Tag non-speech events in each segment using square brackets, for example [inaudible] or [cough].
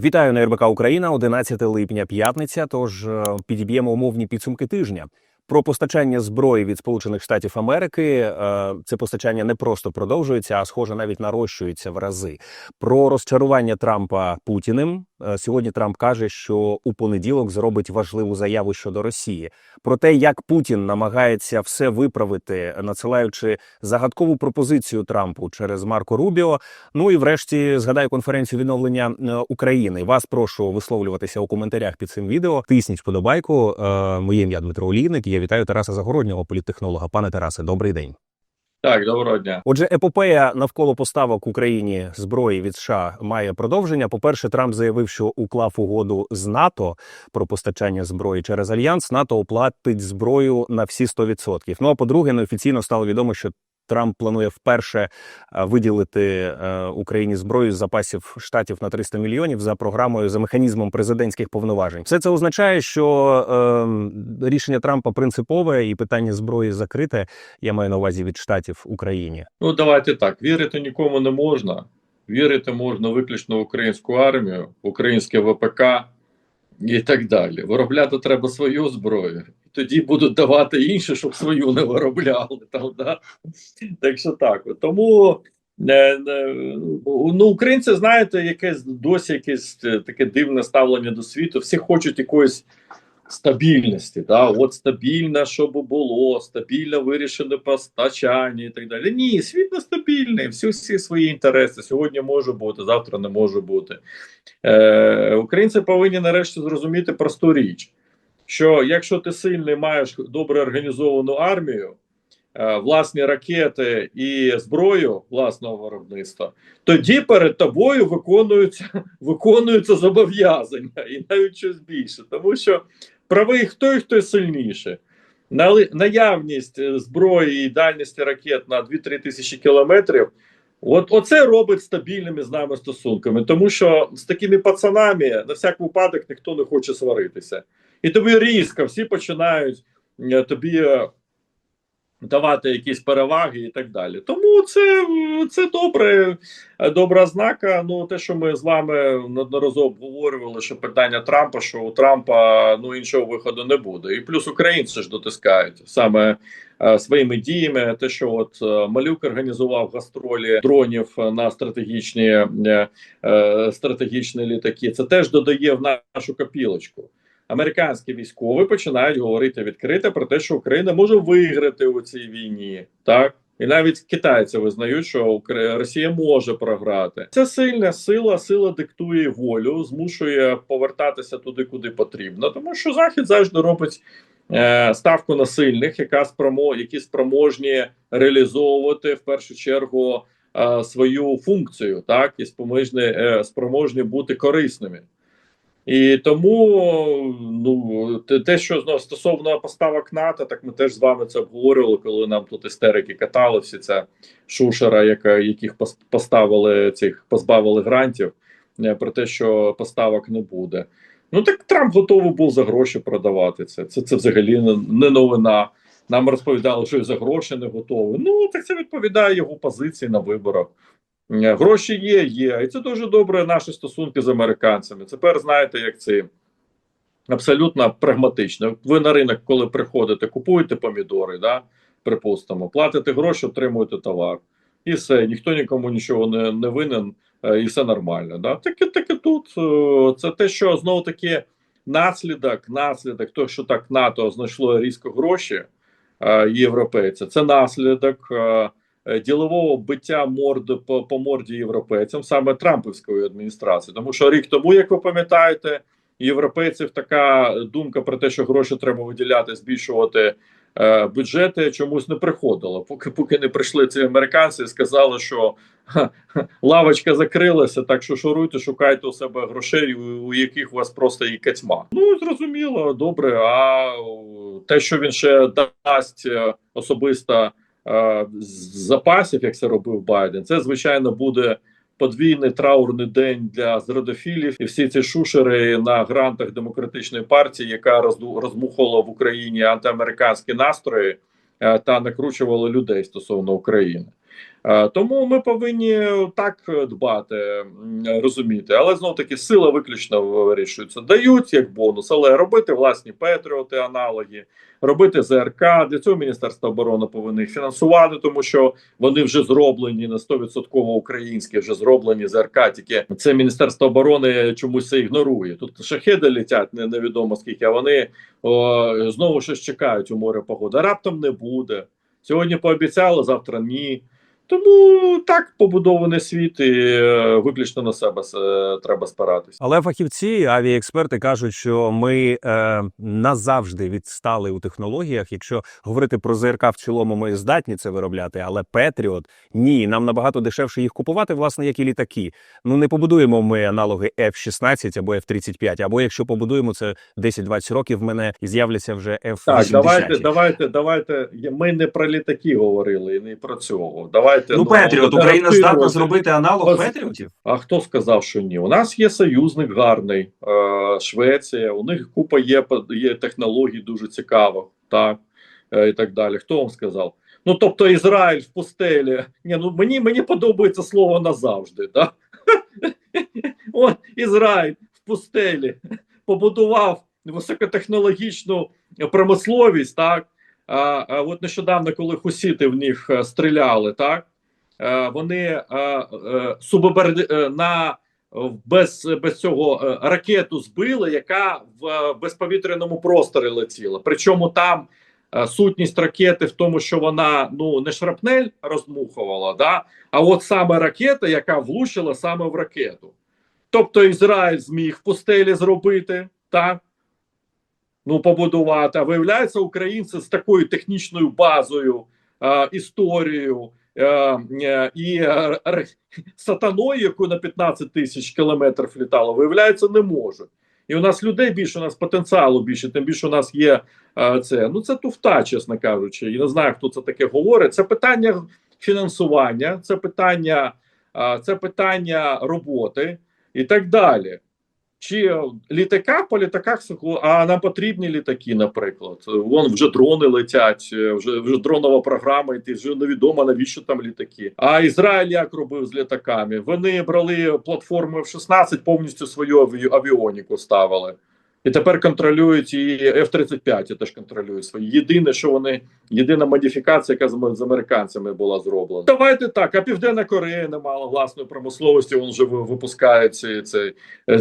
Вітаю на РБК Україна, 11 липня, п'ятниця. Тож е, підіб'ємо умовні підсумки тижня. Про постачання зброї від Сполучених Штатів Америки е, це постачання не просто продовжується, а схоже навіть нарощується в рази. Про розчарування Трампа Путіним сьогодні Трамп каже, що у понеділок зробить важливу заяву щодо Росії. Про те, як Путін намагається все виправити, надсилаючи загадкову пропозицію Трампу через Марко Рубіо. Ну і врешті згадаю конференцію відновлення е, України. Вас прошу висловлюватися у коментарях під цим відео. Тисніть вподобайку. Е, Моє ім'я Дмитро Олійник. Я вітаю Тараса Загороднього, політтехнолога. Пане Тарасе, добрий день. Так, доброго дня. Отже, епопея навколо поставок Україні зброї від США має продовження. По перше, Трамп заявив, що уклав угоду з НАТО про постачання зброї через альянс. НАТО оплатить зброю на всі 100%. Ну а по-друге, неофіційно стало відомо, що Трамп планує вперше е, виділити е, Україні зброю з запасів штатів на 300 мільйонів за програмою за механізмом президентських повноважень. Все це означає, що е, рішення Трампа принципове і питання зброї закрите. Я маю на увазі від штатів Україні. Ну давайте так. Вірити нікому не можна. Вірити можна виключно в українську армію, українське ВПК і так далі. Виробляти треба свою зброю. Тоді будуть давати інше, щоб свою не виробляли. Там, да? Так що так. Тому е, е, ну, українці, знаєте, якесь досі якесь е, таке дивне ставлення до світу. Всі хочуть якоїсь стабільності. Да? От стабільно, щоб було, стабільно вирішене постачання і так далі. Ні, світ нестабільний, всі, всі свої інтереси. Сьогодні може бути, завтра не може бути. Е, Українці повинні нарешті зрозуміти просту річ що якщо ти сильний маєш добре організовану армію, е, власні ракети і зброю власного виробництва, тоді перед тобою виконуються [laughs] виконуються зобов'язання і навіть щось більше, тому що правий хто і хто сильніше. Наявність е, зброї і дальності ракет на 2-3 тисячі кілометрів. От оце робить стабільними з нами стосунками, тому що з такими пацанами на всяк випадок ніхто не хоче сваритися і тобі різко всі починають е, тобі е, давати якісь переваги і так далі. Тому це це добре, е, добра знака. Ну те, що ми з вами неодноразово обговорювали, що питання Трампа, що у Трампа ну іншого виходу не буде. І плюс українці ж дотискають саме. Своїми діями, те, що от Малюк організував гастролі дронів на стратегічні е, стратегічні літаки, це теж додає в нашу копілочку американські військові починають говорити відкрито про те, що Україна може виграти у цій війні, так і навіть китайці визнають, що Росія може програти. Це сильна сила, сила диктує волю, змушує повертатися туди, куди потрібно, тому що захід завжди робить. Е, ставку на сильних, яка спромо, які спроможні реалізовувати в першу чергу е, свою функцію, так і спроможні, е, спроможні бути корисними. І тому ну те, що ну, стосовно поставок НАТО, так ми теж з вами це обговорювали, коли нам тут істерики катали всі це шушера, яка яких поставили цих позбавили грантів, е, про те, що поставок не буде. Ну так Трамп готовий був за гроші продавати це. Це це взагалі не новина. Нам розповідали, що і за гроші не готові. Ну так це відповідає його позиції на виборах. Е, гроші є, є. І це дуже добре наші стосунки з американцями. Тепер знаєте, як це абсолютно прагматично. Ви на ринок, коли приходите, купуєте помідори, да, припустимо, платите гроші, отримуєте товар. І все, ніхто нікому нічого не не винен, е, і все нормально. Да? Таке таке тут. Е, це те, що знову таки наслідок, наслідок, то, що так НАТО знайшло різко гроші європейця, це наслідок. Е, ділового биття морди по, по морді європейцям, саме Трампівської адміністрації, тому що рік тому, як ви пам'ятаєте, європейців така думка про те, що гроші треба виділяти, збільшувати е, бюджети, чомусь не приходила. Поки поки не прийшли ці американці, і сказали, що ха, лавочка закрилася, так що шуруйте, шукайте у себе грошей, у, у яких у вас просто і катьма. Ну зрозуміло, добре. А те, що він ще дасть е, особисто. Е, запасів, як це робив Байден, це звичайно буде подвійний траурний день для зрадофілів і всі ці шушери на грантах демократичної партії, яка розмухала в Україні антиамериканські настрої е, та накручувала людей стосовно України. Е, Тому ми повинні так дбати, розуміти. Але знов таки сила виключно вирішується. Дають як бонус, але робити власні патріоти, аналоги, робити ЗРК. Для цього Міністерство оборони повинно їх фінансувати, тому що вони вже зроблені на 100% українські, вже зроблені ЗРК. Тільки це Міністерство оборони чомусь це ігнорує. Тут шахеди летять не- невідомо скільки, а вони о, знову щось чекають у моря погоди. Раптом не буде. Сьогодні пообіцяли, завтра ні. Тому так побудований світ, і е, виключно на себе е, треба спиратися. Але фахівці, авіаексперти кажуть, що ми е, назавжди відстали у технологіях. Якщо говорити про ЗРК в цілому, ми здатні це виробляти, але Петріот ні, нам набагато дешевше їх купувати, власне, як і літаки. Ну не побудуємо ми аналоги F-16 або F-35, або якщо побудуємо це 10-20 років, в мене з'являться вже F-80. Так, давайте, давайте, давайте. Ми не про літаки говорили і не про цього. Давайте Ну, Петріот, Україна здатна зробити аналог Петріотів. А хто сказав, що ні? У нас є союзник гарний, е, Швеція. У них купа є, є технологій дуже цікавих, так е, і так далі. Хто вам сказав? Ну тобто Ізраїль в пустелі. Ні, ну мені мені подобається слово назавжди. Так? [laughs] От Ізраїль в пустелі побудував високотехнологічну промисловість, так. А, от нещодавно, коли хусіти в них е, стріляли, так е, вони е, е, на без, без цього ракету збили, яка в безповітряному просторі летіла. Причому там сутність ракети в тому, що вона ну не шрапнель розмухувала, да, а от саме ракета, яка влучила саме в ракету. Тобто Ізраїль зміг в пустелі зробити так. Ну, побудувати. А виявляється, українці з такою технічною базою, е, історією е, е, і е, сатаною, яку на 15 тисяч кілометрів літало, виявляється, не можуть. І у нас людей більше, у нас потенціалу більше, тим більше у нас є е, це. Ну це туфта, чесно кажучи. Я не знаю, хто це таке говорить. Це питання фінансування, це питання, е, це питання роботи і так далі. Чи літака по літаках а нам потрібні літаки, наприклад. Вон вже дрони летять, вже вже дронова програма, і ти вже невідомо навіщо там літаки. А Ізраїль як робив з літаками? Вони брали платформу F-16, повністю свою аві- авіоніку ставили. І тепер контролюють і F-35 теж контролюють свої. Єдине, що вони єдина модифікація, яка з, американцями була зроблена. Давайте так. А Південна Корея не мала власної промисловості. Він вже випускає ці, ці,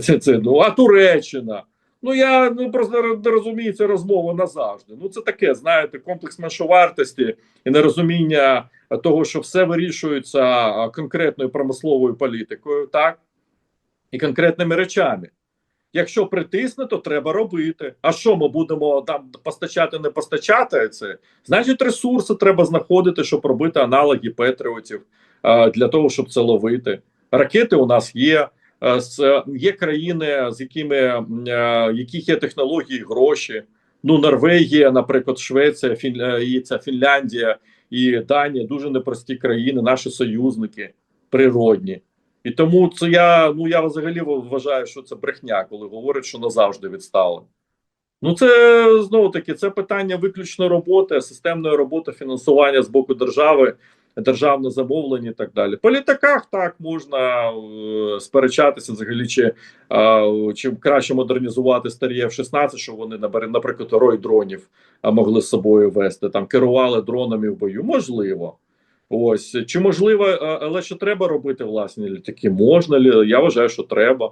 це, це, ну а Туреччина. Ну я ну просто не розумію цю розмову назавжди. Ну це таке, знаєте, комплекс меншовартості і нерозуміння того, що все вирішується конкретною промисловою політикою, так і конкретними речами. Якщо притисне, то треба робити. А що ми будемо там постачати, не постачати це? Значить, ресурси треба знаходити, щоб робити аналоги Петріотів е, для того, щоб це ловити. Ракети у нас є. Е, Є країни, з якими е, яких є технології, гроші. Ну, Норвегія, наприклад, Швеція, Фін... і ця Фінляндія і Данія дуже непрості країни, наші союзники природні. І тому це я ну я взагалі вважаю, що це брехня, коли говорять, що назавжди відстали. Ну, це знову таки це питання виключно роботи, системної роботи, фінансування з боку держави, державне замовлення і так далі. По літаках так можна е, сперечатися взагалі, чи, е, чи краще модернізувати старі F-16, щоб вони наприклад, рой дронів могли з собою вести, там керували дронами в бою. Можливо. Ось чи можливо, е, але що треба робити власні літаки? Можна? Я вважаю, що треба.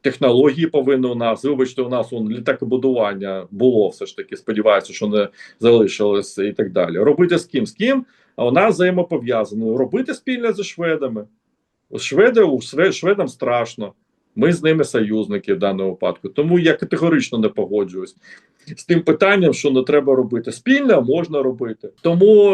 Технології повинні у нас. Вибачте, у нас он літакобудування було все ж таки. Сподіваюся, що не залишилось і так далі. Робити з ким? З ким? А у нас взаємопов'язано. Робити спільно зі шведами. Шведи у шведам страшно. Ми з ними союзники в даному випадку. Тому я категорично не погоджуюсь з тим питанням, що не треба робити. Спільно можна робити. Тому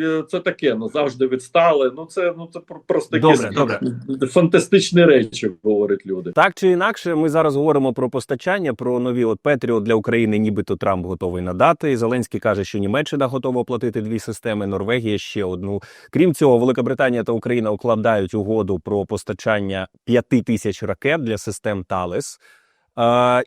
е, це таке, ну завжди відстали. Ну це ну це про- просто Добре, добре. фантастичні речі, говорять люди. Так чи інакше, ми зараз говоримо про постачання, про нові от Петріот для України, нібито Трамп готовий надати. І Зеленський каже, що Німеччина готова оплатити дві системи, Норвегія ще одну. Крім цього, Великобританія та Україна укладають угоду про постачання п'яти тисяч ракет для систем Талес.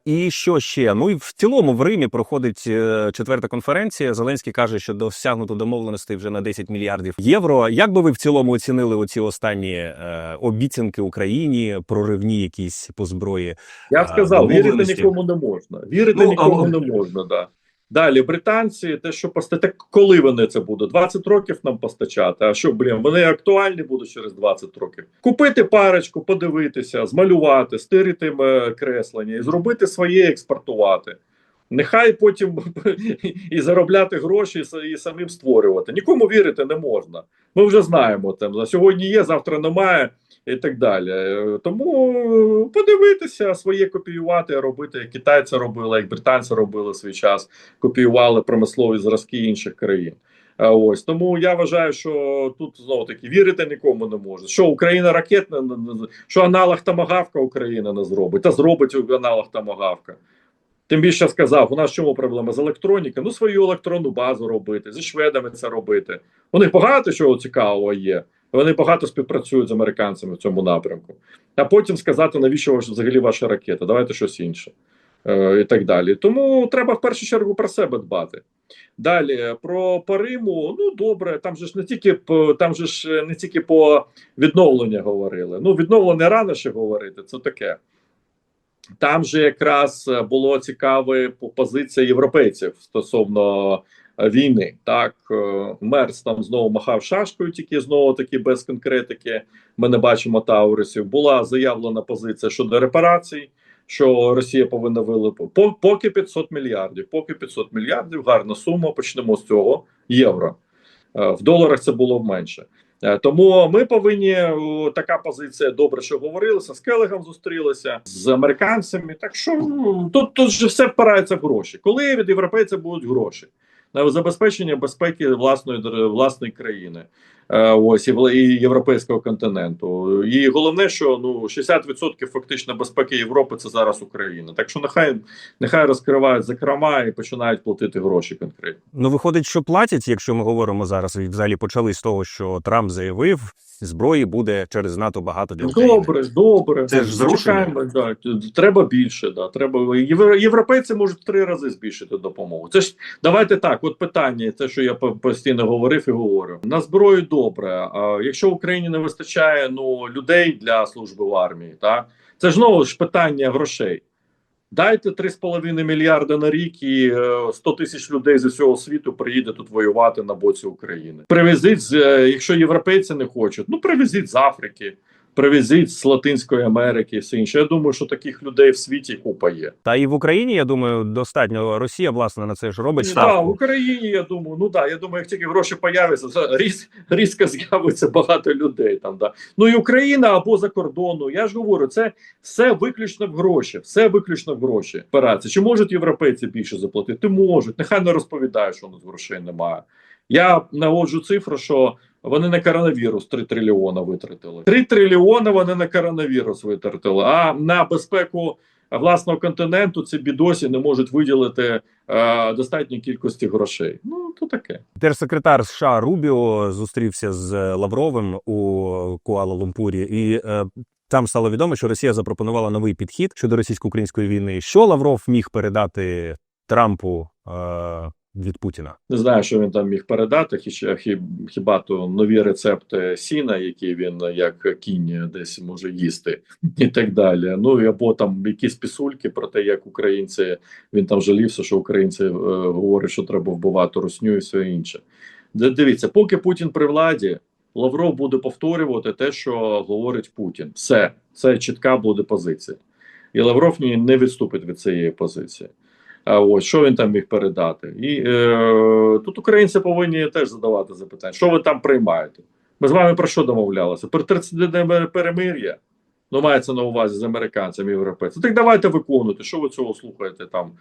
І що ще? Ну і в цілому в Римі проходить е, четверта конференція. Зеленський каже, що досягнуто домовленостей вже на 10 мільярдів євро. Як би ви в цілому оцінили оці останні е, обіцянки Україні, проривні якісь по зброї? Я б сказав, вірити нікому не можна. Вірити Ну, нікому а- не можна, да. Далі, британці, те, що постати, коли вони це будуть? 20 років нам постачати. А що, блін, вони актуальні будуть через 20 років. Купити парочку, подивитися, змалювати, стирити е, креслення і зробити своє, експортувати. Нехай потім [laughs] і заробляти гроші, і самим створювати. Нікому вірити не можна. Ми вже знаємо там. Сьогодні є, завтра немає і так далі. Тому подивитися, своє копіювати, робити, як китайці робили, як британці робили свій час, копіювали промислові зразки інших країн. А Ось тому я вважаю, що тут знову таки вірити нікому не може. Що Україна ракетна, що аналог Тамагавка Україна не зробить, та зробить аналог Тамагавка. Тим більше сказав, у нас чому проблема з електроніки? Ну, свою електронну базу робити, зі шведами це робити. У них багато чого цікавого є. Вони багато співпрацюють з американцями в цьому напрямку. А потім сказати, навіщо взагалі ваша ракета? Давайте щось інше. Е, і так далі. Тому треба в першу чергу про себе дбати. Далі про по Риму, ну добре, там же ж не тільки там же ж не тільки по відновленню говорили. Ну, відновлення рано ще говорити, це таке. Там же якраз е, було цікаве позиція європейців стосовно е, війни. Так, е, Мерц там знову махав шашкою, тільки знову таки без конкретики. Ми не бачимо Таурисів. Була заявлена позиція щодо репарацій, що Росія повинна вилипити По- поки 500 мільярдів. Поки 500 мільярдів, гарна сума. Почнемо з цього євро. Е, В доларах це було менше. Е, Тому ми повинні така позиція добре, що говорилися з Келегом зустрілися з американцями. Так що ну, тут, тут же все впирається в гроші. Коли від європейців будуть гроші забезпечення безпеки власної власної країни, ось і, європейського континенту. І головне, що ну 60% фактично безпеки Європи це зараз Україна. Так що нехай нехай розкривають закрома і починають платити гроші конкретно. Ну, виходить, що платять, якщо ми говоримо зараз, і взагалі почали з того, що Трамп заявив, зброї буде через НАТО багато для України. Добре, добре. Це ж зрушення. Чекаємо, да. Треба більше. Да. Треба Євро- європейці можуть три рази збільшити допомогу. Це ж давайте так. От питання, це що я по- постійно говорив і говорю. На зброю добре. А якщо Україні не вистачає ну людей для служби в армії, так це ж знову ж питання грошей. Дайте 3,5 мільярда на рік і е, 100 тисяч людей з усього світу приїде тут воювати на боці України. Привезіть, з, е, якщо європейці не хочуть, ну привезіть з Африки, привезіть з Латинської Америки, і все інше. Я думаю, що таких людей в світі купа є. Та і в Україні, я думаю, достатньо Росія, власне, на це ж робить Да, в. Україні, я думаю, ну да, я думаю, як тільки гроші появляться, різ, різко з'явиться багато людей там. Да. Ну і Україна або за кордону. Я ж говорю, це все виключно в гроші, все виключно в гроші. Операції. Чи можуть європейці більше заплатити? Можуть. Нехай не розповідають, що у нас грошей немає. Я наводжу цифру, що вони на коронавірус 3 трильйона витратили. 3 трильйона вони на коронавірус витратили, а на безпеку власного континенту ці бідосі не можуть виділити е, достатньої кількості грошей. Ну то таке. Держсекретар США Рубіо зустрівся з Лавровим у Куала-Лумпурі, і е, там стало відомо, що Росія запропонувала новий підхід щодо російсько-української війни. Що Лавров міг передати Трампу е, від Путіна? Не знаю, що він там міг передати. Хіба, то нові рецепти сіна, які він як кінь десь може їсти, і так далі. Ну або там якісь пісульки про те, як українці він там жалівся, що українці е, говорять, що треба вбивати русню і все інше. Дивіться, поки Путін при владі, Лавров буде повторювати те, що говорить Путін. Все, це чітка буде позиція. І Лавров не відступить від цієї позиції. А ось що він там міг передати? І е, тут українці повинні теж задавати запитання, що ви там приймаєте? Ми з вами про що домовлялися? Про 30-денне перемир'я? Ну, мається на увазі з американцями європейцями. Так давайте виконуйте. Що ви цього слухаєте там?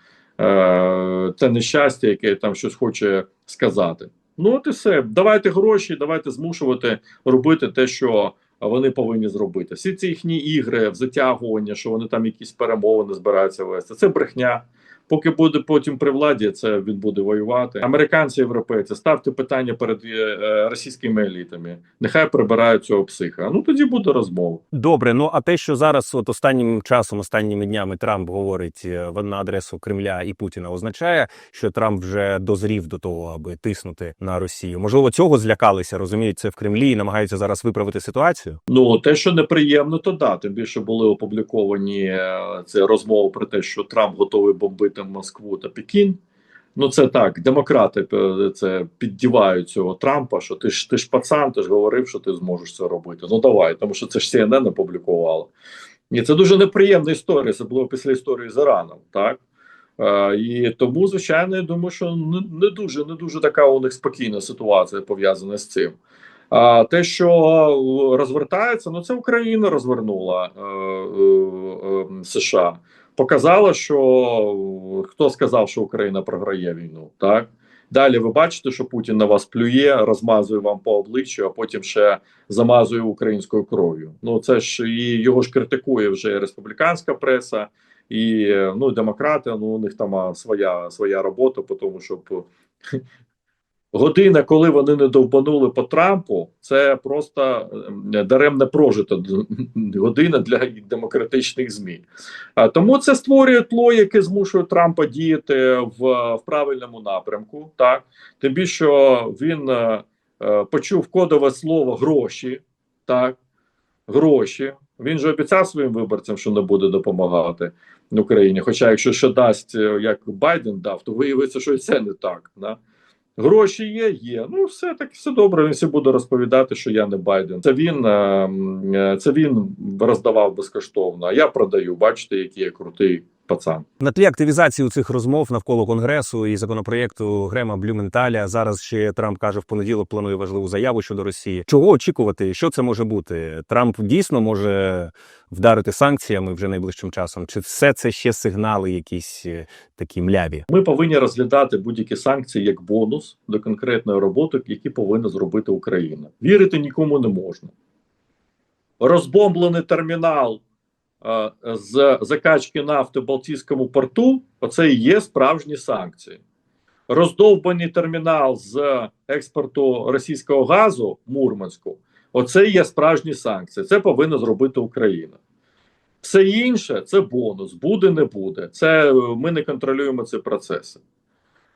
Е, це нещастя, яке там щось хоче сказати. Ну, от і все. Давайте гроші, давайте змушувати робити те, що вони повинні зробити. Всі ці їхні ігри, в затягування, що вони там якісь перемовини збираються вести. Це брехня. Поки буде потім при владі, це він буде воювати. Американці, європейці, ставте питання перед е, е, російськими елітами. Нехай прибирають цього психа. Ну тоді буде розмова. Добре, ну а те, що зараз, от останнім часом, останніми днями Трамп говорить е, на адресу Кремля і Путіна, означає, що Трамп вже дозрів до того, аби тиснути на Росію. Можливо, цього злякалися, розуміють це в Кремлі і намагаються зараз виправити ситуацію. Ну те, що неприємно, то да. Тим більше були опубліковані це розмови про те, що Трамп готовий бомбити Москву та Пекін. Ну це так, демократи е, це піддівають цього Трампа. Що ти ж ти ж пацан, ти ж говорив, що ти зможеш це робити. Ну давай, тому що це ж CNN опублікувало. І це дуже неприємна історія. Це було після історії з Іраном, так. Е, і тому, звичайно, я думаю, що не, не дуже не дуже така у них спокійна ситуація пов'язана з цим. А те, що е, розвертається, ну це Україна розвернула е, е, е, США. Показала, що хто сказав, що Україна програє війну, так далі ви бачите, що Путін на вас плює, розмазує вам по обличчю, а потім ще замазує українською кров'ю. Ну це ж і його ж критикує вже республіканська преса, і ну демократи. Ну у них там а, своя своя робота, тому щоб година, коли вони не довбанули по Трампу, це просто е, даремне прожита година для демократичних змі. А тому це створює тло, яке змушує Трампа діяти в, в правильному напрямку. Так тим більше що він е, е, почув кодове слово гроші. Так, гроші. Він же обіцяв своїм виборцям, що не буде допомагати Україні. Хоча, якщо ще дасть, як Байден дав, то виявиться, що і це не так. Да? Гроші є, є. Ну, все так, все добре. Він всі буде розповідати, що я не Байден. Це він е, це він роздавав безкоштовно. А я продаю. Бачите, який я крутий пацан. На тлі активізації цих розмов навколо конгресу і законопроєкту Грема Блюменталя зараз ще Трамп каже в понеділок планує важливу заяву щодо Росії. Чого очікувати? Що це може бути? Трамп дійсно може вдарити санкціями вже найближчим часом? Чи все це ще сигнали, якісь е, такі мляві? Ми повинні розглядати будь-які санкції як бонус до конкретної роботи, які повинна зробити Україна. Вірити нікому не можна. Розбомблений термінал з закачки нафти в Балтійському порту оце і є справжні санкції. Роздовбаний термінал з експорту російського газу Мурманську. Оце і є справжні санкції. Це повинна зробити Україна. Все інше це бонус, буде, не буде. Це е, ми не контролюємо ці процеси.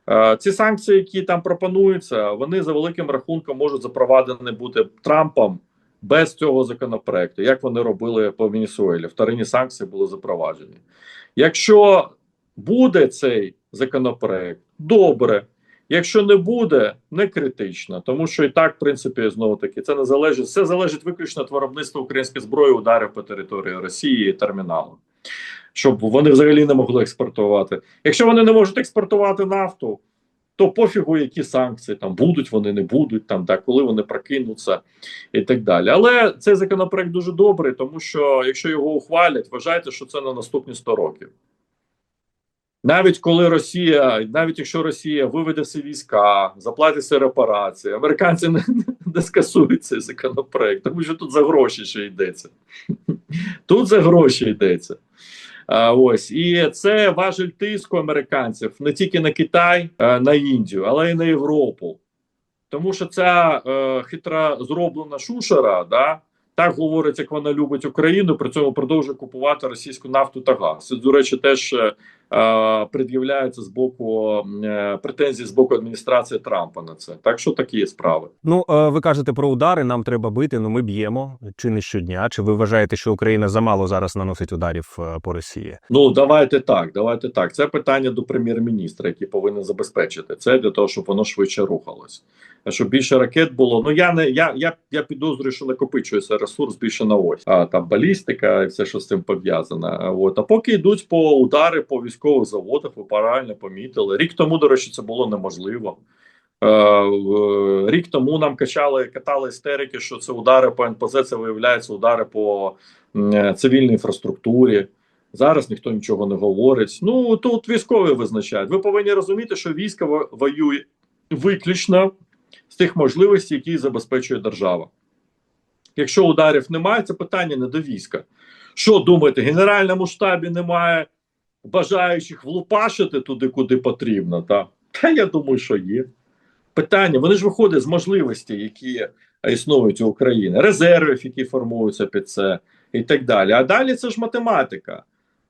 Е, Ці санкції, які там пропонуються, вони за великим рахунком можуть запровадені бути Трампом без цього законопроекту, як вони робили по Венесуелі. Вторинні санкції були запроваджені. Якщо буде цей законопроект, добре. Якщо не буде, не критично, тому що і так, в принципі, знову таки, це не залежить. Все залежить виключно від виробництва української зброї, ударів по території Росії і терміналу, щоб вони взагалі не могли експортувати. Якщо вони не можуть експортувати нафту, то пофігу, які санкції там будуть, вони не будуть там, да, коли вони прокинуться і так далі. Але цей законопроект дуже добрий, тому що якщо його ухвалять, вважайте, що це на наступні 100 років. Навіть коли Росія, навіть якщо Росія виведе всі війська, заплатить всі репарації, американці не, не скасують цей законопроект, тому що тут за гроші ще йдеться. Тут за гроші йдеться. Ось і це важель тиску американців не тільки на Китай, на Індію, але й на Європу. Тому що ця е, хитра зроблена шушера, да, так говорить, як вона любить Україну, при цьому продовжує купувати російську нафту та газ. Це, до речі, теж е, пред'являється з боку е, претензій з боку адміністрації Трампа на це. Так що такі є справи. Ну е, ви кажете про удари. Нам треба бити. Ну ми б'ємо чи не щодня. Чи ви вважаєте, що Україна замало зараз наносить ударів по Росії? Ну давайте так. Давайте так. Це питання до прем'єр-міністра, який повинен забезпечити це для того, щоб воно швидше рухалось. Щоб більше ракет було. Ну я не я я, я підозрюю, що накопичується ресурс більше на ось. А там балістика і все, що з цим пов'язане. А, От а поки йдуть по удари по військових заводах, ви правильно помітили. Рік тому, до речі, це було неможливо. Е, Рік тому нам качали катали істерики, що це удари по НПЗ, це виявляється удари по е, цивільній інфраструктурі. Зараз ніхто нічого не говорить. Ну тут військові визначають. Ви повинні розуміти, що військо воює виключно з тих можливостей, які забезпечує держава. Якщо ударів немає, це питання не до війська. Що думаєте, в Генеральному штабі немає бажаючих влупашити туди, куди потрібно. Та, та я думаю, що є. Питання, вони ж виходять з можливостей, які існують у України, резервів, які формуються під це, і так далі. А далі це ж математика. Е,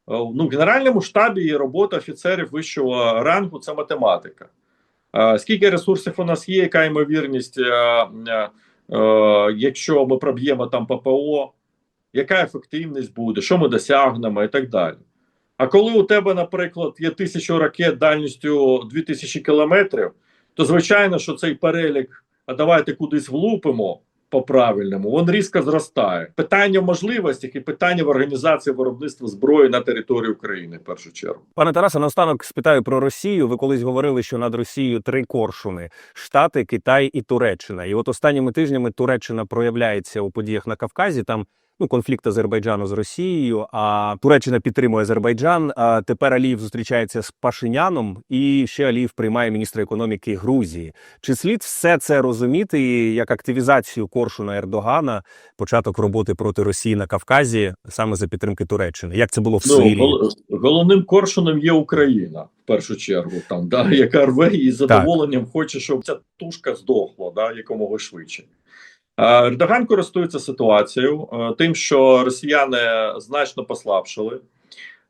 Ну, в Генеральному штабі є робота офіцерів вищого рангу це математика. Скільки ресурсів у нас є, яка ймовірність, е, е, е, якщо ми проб'ємо там ППО, яка ефективність буде, що ми досягнемо і так далі. А коли у тебе, наприклад, є тисячу ракет дальністю 2000 кілометрів, то звичайно, що цей перелік, а давайте кудись влупимо по правильному, він різко зростає. Питання в можливостях і питання в організації виробництва зброї на території України в першу чергу. Пане Тарасе, наостанок спитаю про Росію. Ви колись говорили, що над Росією три коршуни: Штати, Китай і Туреччина. І от останніми тижнями Туреччина проявляється у подіях на Кавказі. Там ну конфлікт Азербайджану з Росією. А Туреччина підтримує Азербайджан. А тепер Аліїв зустрічається з Пашиняном, і ще Аліїв приймає міністра економіки Грузії. Чи слід все це розуміти як активізацію коршуна Ердогана, початок роботи проти Росії на Кавказі саме за підтримки Туреччини? Як це було в Ну, Сирії? гол- головним коршуном є Україна першу чергу, там да яка рве і з задоволенням хоче, щоб ця тушка здохла, да якомога швидше. Е, Ердоган користується ситуацією, е, тим, що росіяни значно послабшили.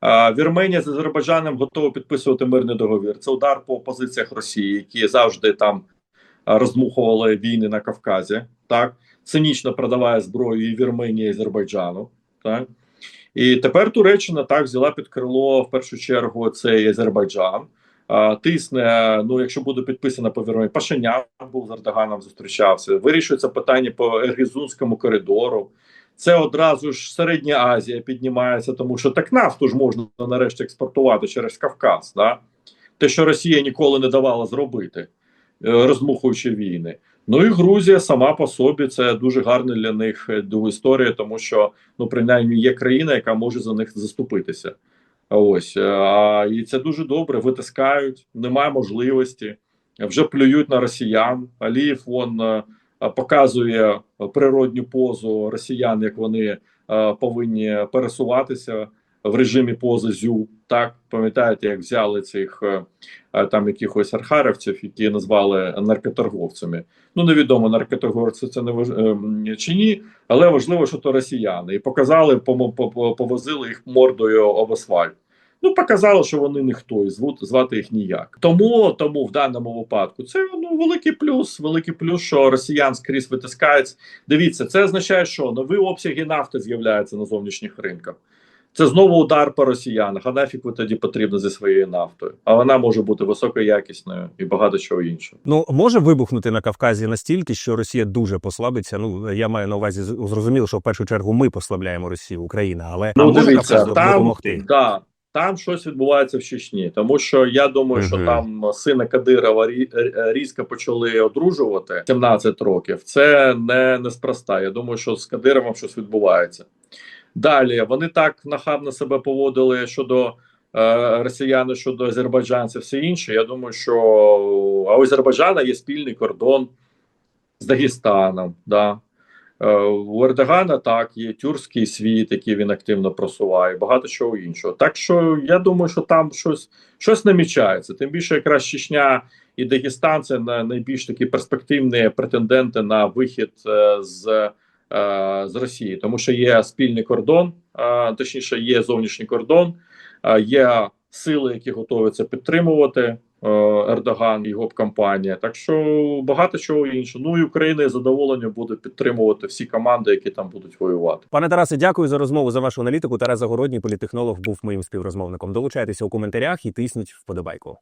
Е, Вірменія з Азербайджаном готова підписувати мирний договір. Це удар по позиціях Росії, які завжди там роздмухували війни на Кавказі. Так цинічно продаває зброю і Вірменії, і Азербайджану. Так і тепер Туреччина так взяла під крило в першу чергу цей Азербайджан. Тисне, ну якщо буде підписано по Вірменії, Пашинян був з Ердоганом зустрічався. Вирішується питання по Ергізунському коридору. Це одразу ж Середня Азія піднімається, тому що так нафту ж можна нарешті експортувати через Кавказ. Да? Те, що Росія ніколи не давала зробити, е, розмухуючи війни. Ну і Грузія сама по собі це дуже гарна для них е, до історія, тому що ну принаймні є країна, яка може за них заступитися. Ось е, а і це дуже добре. Витискають, немає можливості, вже плюють на росіян. Алієв он е, показує природню позу росіян, як вони е, повинні пересуватися в режимі пози зю. Так пам'ятаєте, як взяли цих е, е, там якихось архарівців, які назвали наркоторговцями. Ну невідомо наркоторговці це не важ... чи ні, але важливо, що то росіяни, і показали, повозили їх мордою об асфальт. Ну, показали, що вони ніхто, і звати їх ніяк. Тому тому в даному випадку це ну великий плюс. Великий плюс, що росіян скрізь витискають. Дивіться, це означає, що нові обсяги нафти з'являються на зовнішніх ринках. Це знову удар по росіянах. А нафіг ви тоді потрібно зі своєю нафтою? А вона може бути високоякісною і багато чого іншого. Ну може вибухнути на Кавказі настільки, що Росія дуже послабиться. Ну я маю на увазі зрозуміло, що в першу чергу ми послабляємо Росію, Україна, але Ну, дивіться, там, допомогти. да, там щось відбувається в Чечні, тому що я думаю, що там сина Кадирова е, різко почали одружувати 17 років. Це не неспроста. Я думаю, що з Кадировим щось відбувається. Далі вони так нахабно себе поводили щодо е, росіян, щодо азербайджанців, все інше. Я думаю, що а у Азербайджана є спільний кордон з Дагестаном. Да. Е, У Ердогана так є тюркський світ, який він активно просуває, багато чого іншого. Так що я думаю, що там щось щось намічається. Тим більше, якраз Чечня і Дагестан це на- найбільш такі перспективні претенденти на вихід е, з, е, з Росії, тому що є спільний кордон, точніше, є зовнішній кордон, є сили, які готові це підтримувати. Е, Ердоган його компанія. Так що багато чого іншого. Ну і Україна із буде підтримувати всі команди, які там будуть воювати. Пане Тарасе, дякую за розмову за вашу аналітику. Тарас Загородній, політехнолог, був моїм співрозмовником. Долучайтеся у коментарях і тисніть вподобайку.